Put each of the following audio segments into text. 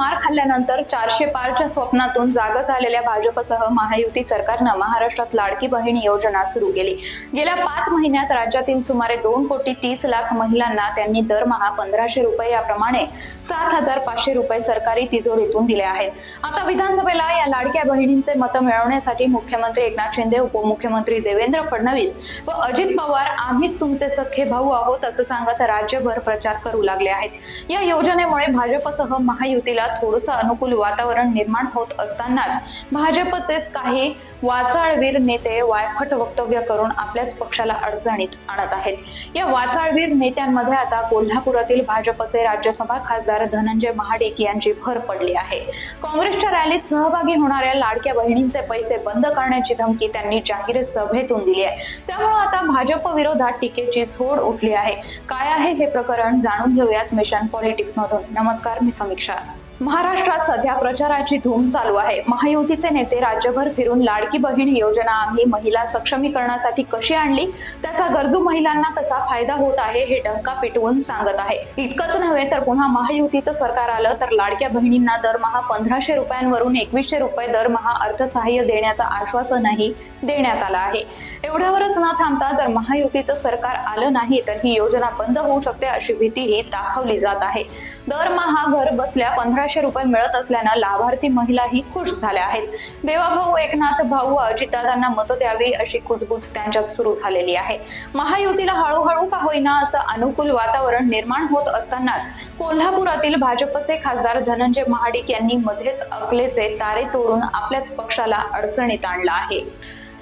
मार खाल्ल्यानंतर चारशे पारच्या स्वप्नातून जाग झालेल्या भाजपसह महायुती सरकारनं महाराष्ट्रात लाडकी बहीण योजना सुरू केली. गेल्या पाच महिन्यात राज्यातील सुमारे दोन कोटी तीस लाख महिलांना त्यांनी दरमहा पंधराशे रुपये याप्रमाणे सात हजार पाचशे रुपये सरकारी तिजोरीतून दिले आहेत. आता विधानसभेला या लाडक्या बहिणींचे मतं मिळवण्यासाठी मुख्यमंत्री एकनाथ शिंदे उपमुख्यमंत्री देवेंद्र फडणवीस व अजित पवार आम्हीच तुमचे सख्खे भाऊ आहोत असं सांगत राज्यभर प्रचार करू लागले आहेत. या योजनेमुळे भाजपसह महायुतीला थोडंसं अनुकूल वातावरण निर्माण होत असतानाच भाजपचेच काही वाचाळवीर नेते वायफट वक्तव्य करून आपल्याच पक्षाला अडचणीत आणत आहेत. या वाचाळवीर नेत्यांमध्ये आता कोल्हापुरातील भाजपचे राज्यसभा खासदार धनंजय महाडिक यांची भर पडली आहे. काँग्रेसच्या रॅलीत सहभागी होणाऱ्या लाडक्या बहिणींचे पैसे बंद करण्याची धमकी त्यांनी जाहीर सभेतून दिली आहे. त्यामुळे आता भाजप विरोधात टीकेची झोड उठली आहे. काय आहे हे प्रकरण जाणून घेऊयात मिशन पॉलिटिक्स मधून नमस्कार मी समीक्षा. महाराष्ट्रात सध्या प्रचाराची धूम चालू आहे. महायुतीचे नेते राज्यभर फिरून लाडकी बहीण योजना आम्ही महिला सक्षमीकरणासाठी कशी आणली? त्याचा गरजू महिलांना कसा फायदा होत आहे हे डंका पिटवून सांगत आहे. इतकंच नव्हे तर पुन्हा महायुतीचं सरकार आलं तर लाडक्या बहिणींना दरमहा पंधराशे रुपयांवरून एकवीसशे रुपये दरमहा अर्थसहाय्य देण्याचं आश्वासनही देण्यात आलं आहे. एवढ्यावरच न थांबता जर महायुतीचं सरकार आलं नाही तर ही योजना बंद होऊ शकते अशी भीतीही दाखवली जात आहे. दरमहा घर बसल्या पंधराशे रुपये मिळत असल्यानं लाभार्थी महिलाही खुश झाल्या आहेत. देवाभाऊ एकनाथ भाऊ अजितदादांना मतं द्यावी अशी कुजबूज त्यांच्यात सुरू झालेली आहे. महायुतीला हळूहळू का होईना असं अनुकूल वातावरण निर्माण होत असतानाच कोल्हापुरातील भाजपचे खासदार धनंजय महाडिक यांनी मध्येच अकलेचे तारे तोडून आपल्याच पक्षाला अडचणीत आणलं आहे.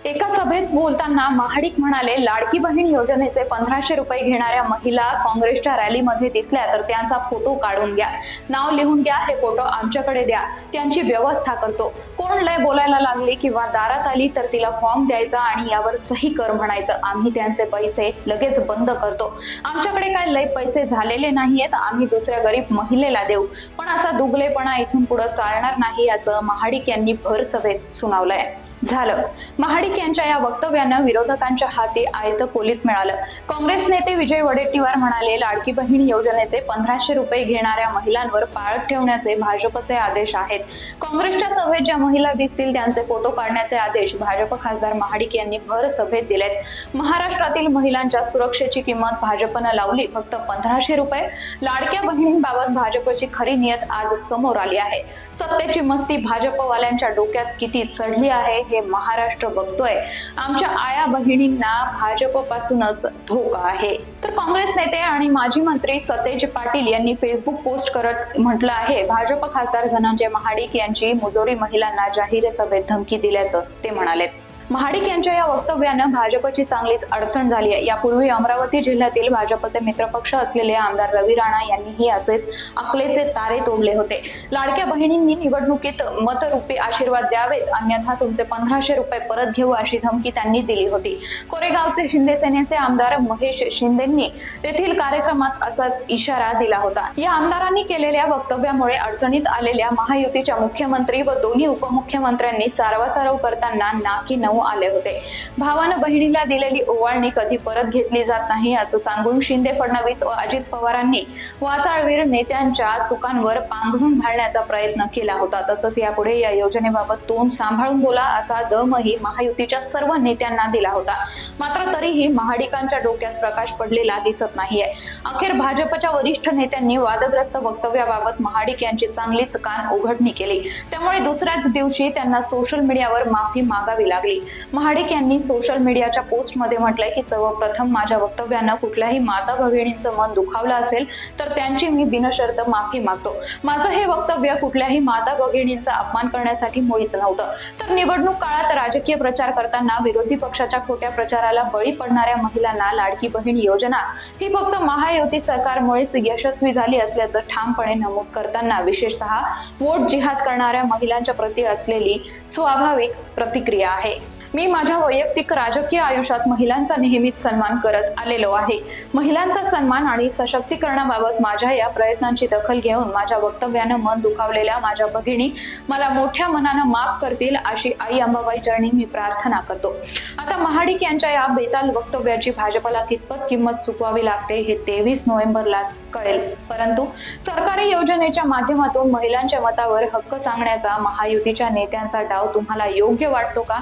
एका सभेत बोलताना महाडिक म्हणाले लाडकी बहीण योजनेचे पंधराशे रुपये घेणाऱ्या महिला काँग्रेसच्या रॅलीमध्ये दिसल्या तर त्यांचा फोटो काढून घ्या. नाव लिहून घ्या हे फोटो आमच्याकडे द्या. त्यांची व्यवस्था करतो. कोण लय बोलायला लागली किंवा दारात आली तर तिला फॉर्म द्यायचा आणि यावर सही कर म्हणायचं. आम्ही त्यांचे पैसे लगेच बंद करतो. आमच्याकडे काय लय पैसे झालेले नाहीयेत आम्ही दुसऱ्या गरीब महिलेला देऊ. पण असा दुगलेपणा इथून पुढे चालणार नाही असं महाडिक यांनी भर सभेत सुनावलंय. झालं. महाडिक यांच्या या वक्तव्यानं विरोधकांच्या हाती आयत कोलीत मिळालं. काँग्रेस नेते विजय वडेट्टीवार म्हणाले लाडकी बहीण योजनेचे पंधराशे रुपये घेणाऱ्या महिलांवर पाळत ठेवण्याचे भाजपचे आदेश आहेत. काँग्रेसच्या सभेत ज्या महिला दिसतील त्यांचे फोटो काढण्याचे आदेश भाजप खासदार महाडिक यांनी भर सभेत दिलेत. महाराष्ट्रातील महिलांच्या सुरक्षेची किंमत भाजपनं लावली फक्त पंधराशे रुपये. लाडक्या बहिणींबाबत भाजपची खरी नियत आज समोर आली आहे. सत्तेची मस्ती भाजपवाल्यांच्या डोक्यात किती चढली आहे हे महाराष्ट्र बघतोय. आमच्या आया बहिणींना भाजपपासूनच धोका आहे. तर काँग्रेस नेते आणि माजी मंत्री सतेज पाटील यांनी फेसबुक पोस्ट करत म्हटलं आहे भाजप खासदार धनंजय महाडिक यांची मुजोरी महिलांना जाहीर सभेत धमकी दिल्याचं ते म्हणालेत. महाडिक यांच्या या वक्तव्यानं भाजपची चांगलीच अडचण झाली आहे. यापूर्वी अमरावती जिल्ह्यातील भाजपचे मित्रपक्ष असलेले आमदार रवी राणा यांनीही असेच अकलेचे तारे तोडले होते. लाडक्या बहिणींनी निवडणुकीत मतरूपी आशीर्वाद द्यावेत अन्यथा तुमचे पंधराशे रुपये परत घेऊ अशी धमकी त्यांनी दिली होती. कोरेगावचे शिंदे सेनेचे आमदार महेश शिंदेंनी तेथील कार्यक्रमात असाच इशारा दिला होता. या आमदारांनी केलेल्या वक्तव्यामुळे अडचणीत आलेल्या महायुतीच्या मुख्यमंत्री व दोन्ही उपमुख्यमंत्र्यांनी सारवासारव करताना नाकी नऊ आले होते. भावानं बहिणीला दिलेली ओवाळणी कधी परत घेतली जात नाही असं सांगून शिंदे फडणवीस व अजित पवारांनी वाचाळवीर नेत्यांच्या चुकांवर पांघरून घालण्याचा प्रयत्न केला होता. तसंच यापुढे या योजनेबाबत तोंड सांभाळून बोला असा दमही महायुतीच्या सर्व नेत्यांना दिला होता. मात्र तरीही महाडिकांच्या डोक्यात प्रकाश पडलेला दिसत नाहीये. अखेर भाजपच्या वरिष्ठ नेत्यांनी वादग्रस्त वक्तव्याबाबत महाडिक यांची चांगलीच कान उघडणी केली. त्यामुळे दुसऱ्याच दिवशी त्यांना सोशल मीडियावर माफी मागावी लागली. महाडिक यांनी सोशल मीडियाच्या पोस्टमध्ये म्हटलंय की सर्वप्रथम माझ्या वक्तव्यानं कुठल्याही माता भगिनींचं मन दुखावलं असेल तर त्यांची मी बिनशर्त माफी मागतो. माझं हे वक्तव्य कुठल्याही माता भगिनींचा अपमान करण्यासाठी मुळीच नव्हतं. तर निवडणूक काळात राजकीय प्रचार करताना विरोधी पक्षाच्या खोट्या प्रचाराला बळी पडणाऱ्या महिलांना लाडकी बहीण योजना ही फक्त महायुती सरकारमुळेच यशस्वी झाली असल्याचं ठामपणे नमूद करताना विशेषतः वोट जिहाद करणाऱ्या महिलांच्या प्रती असलेली स्वाभाविक प्रतिक्रिया आहे. मी माझ्या वैयक्तिक राजकीय आयुष्यात महिलांचा नेहमीच सन्मान करत आलेलो आहे. महिलांचा सन्मान आणि सशक्तीकरणाबाबत माझ्या या प्रयत्नांची दखल घेऊन माझ्या वक्तव्यानं मन दुखावलेल्या माझ्या भगिनी मला मोठ्या मनानं माफ करतील अशी आई अंबाबाई चरणी मी प्रार्थना करतो. आता महाडिक यांच्या या बेताल वक्तव्याची भाजपला कितपत किंमत चुकवावी लागते हे तेवीस नोव्हेंबरलाच कळेल. परंतु सरकारी योजनेच्या माध्यमातून महिलांच्या मतावर हक्क सांगण्याचा महायुतीच्या नेत्यांचा डाव तुम्हाला योग्य वाटतो का?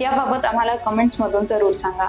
याबाबत आम्हाला कमेंट्समधून जरूर सांगा.